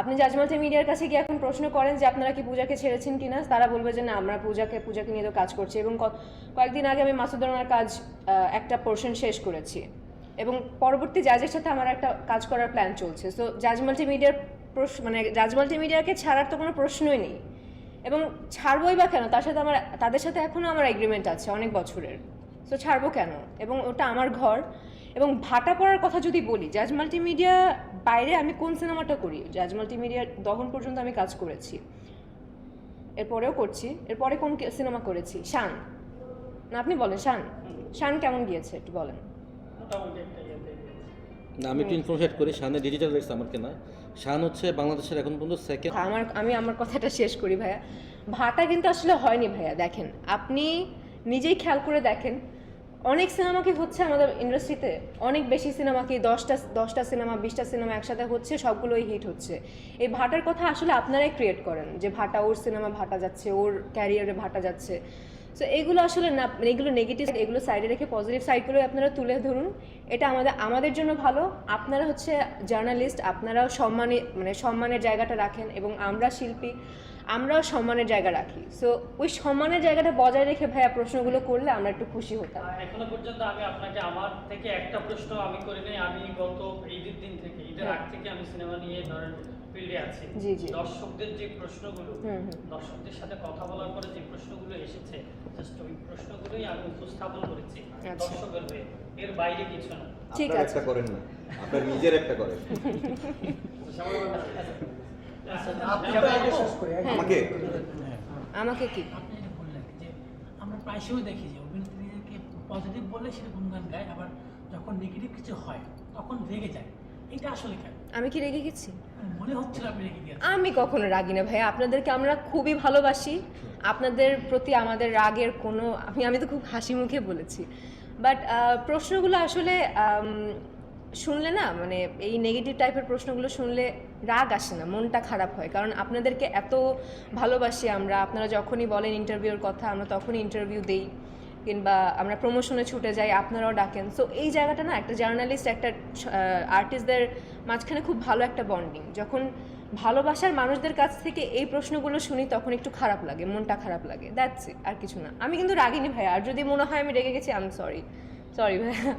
আপনি জাজমাল্টি মিডিয়ার কাছে গিয়ে এখন প্রশ্ন করেন যে আপনারা কি পূজাকে ছেড়েছেন কি না তারা বলবে যে না, আমরা পূজাকে পূজাকে নিয়ে তো কাজ করছি এবং কয়েকদিন আগে আমি মাসুদ রহমানের কাজ একটা পোর্শন শেষ করেছি এবং পরবর্তী জাজের সাথে আমার একটা কাজ করার প্ল্যান চলছে। সো জাজ মাল্টিমিডিয়ার প্রশ্ন মানে জাজ মাল্টিমিডিয়াকে ছাড়ার তো কোনো প্রশ্নই নেই এবং ছাড়বই বা কেন, তার সাথে আমার তাদের সাথে এখনও আমার এগ্রিমেন্ট আছে অনেক বছরের। সো ছাড়বো কেন? এবং ওটা আমার ঘর। এবং ভাটা পড়ার কথা যদি বলি জাজ মাল্টিমিডিয়া বাইরে আমি কোন সিনেমাটা করি? জাজ মাল্টিমিডিয়ার দহন পর্যন্ত আমি কাজ করেছি। এরপরেও করছি। এরপরে কোন সিনেমা করেছি? শান। না আপনি বলেন শান। শান কেমন গিয়েছে? একটু বলেন। না আমি একটু ইনফরমেট করি। শানে ডিজিটাল রাইটস আমার কেনা। শান হচ্ছে বাংলাদেশের এখন পর্যন্ত সেকেন্ড আমার আমি আমার কথাটা শেষ করি ভাইয়া। ভাটা কিন্তু আসলে হয়নি ভাইয়া। দেখেন আপনি নিজেই খেয়াল করে দেখেন। অনেক সিনেমা কি হচ্ছে আমাদের ইন্ডাস্ট্রিতে অনেক বেশি সিনেমা কি দশটা দশটা সিনেমা, বিশটা সিনেমা একসাথে হচ্ছে সবগুলোই হিট হচ্ছে। এই ভাটার কথা আসলে আপনারাই ক্রিয়েট করেন যে ভাটা ওর সিনেমা ভাটা যাচ্ছে, ওর ক্যারিয়ারে ভাটা যাচ্ছে। সো এগুলো আসলে না মানে এগুলো নেগেটিভ এগুলো সাইডে রেখে পজিটিভ সাইডগুলো আপনারা তুলে ধরুন এটা আমাদের আমাদের জন্য ভালো আপনারা হচ্ছে জার্নালিস্ট আপনারাও সম্মানে মানে সম্মানের জায়গাটা রাখেন এবং আমরা শিল্পী আমরাও সম্মানের জায়গা রাখি সো ওই সম্মানের জায়গাটা বজায় রেখে ভাইয়া প্রশ্নগুলো করলে আমরা একটু খুশি হতাম এখনও পর্যন্ত আমি আপনাকে আমার থেকে একটা প্রশ্ন আমি করি নাই আমি গত ঈদের দিন থেকে ঈদের হ্যাঁ। আগ থেকে আমি সিনেমা নিয়ে ধরেন ফিল্ডে আছি। দর্শকদের যে প্রশ্নগুলো। দর্শকদের সাথে কথা বলার পরে যে এসেছে জাস্ট ওই প্রশ্নগুলোই আমি উপস্থাপন করেছি। আচ্ছা। দর্শকের হয়ে। এর বাইরে কিছু না। ঠিক আছে। একটা করেন না। আপনার নিজের একটা করেন। আচ্ছা, করি, আগে- আমাকে? আমাকে কি? আপনি যেটা বললেন যে আমরা প্রায় সময় দেখি যে অভিনেত্রীদেরকে পজিটিভ বললে সেটা গুণগান গায় আবার যখন নেগেটিভ কিছু হয় তখন রেগে যায়। এটা আসলে কেন? আমি কি রেগে গেছি? মানে মনে হচ্ছিল আপনি রেগে আমি কখনো রাগি না ভাইয়া। আপনাদেরকে আমরা খুবই ভালোবাসি। আপনাদের প্রতি আমাদের রাগের কোনো, আমি আমি তো খুব হাসি মুখে বলেছি। বাট প্রশ্নগুলো আসলে শুনলে না মানে এই নেগেটিভ টাইপের প্রশ্নগুলো শুনলে রাগ আসে না, মনটা খারাপ হয়। কারণ আপনাদেরকে এত ভালোবাসি আমরা, আপনারা যখনই বলেন ইন্টারভিউর কথা, আমরা তখনই ইন্টারভিউ দেই, কিংবা আমরা প্রমোশনে ছুটে যাই, আপনারাও ডাকেন। সো এই জায়গাটা না, একটা জার্নালিস্ট একটা আর্টিস্টদের মাঝখানে খুব ভালো একটা বন্ডিং যখন ভালোবাসার মানুষদের কাছ থেকে এই প্রশ্নগুলো শুনি তখন একটু খারাপ লাগে, মনটা খারাপ লাগে। দ্যাটস ইট আর কিছু না। আমি কিন্তু রাগিনি ভাইয়া, আর যদি মনে হয় আমি রেগে গেছি আমি সরি সরি ভাইয়া।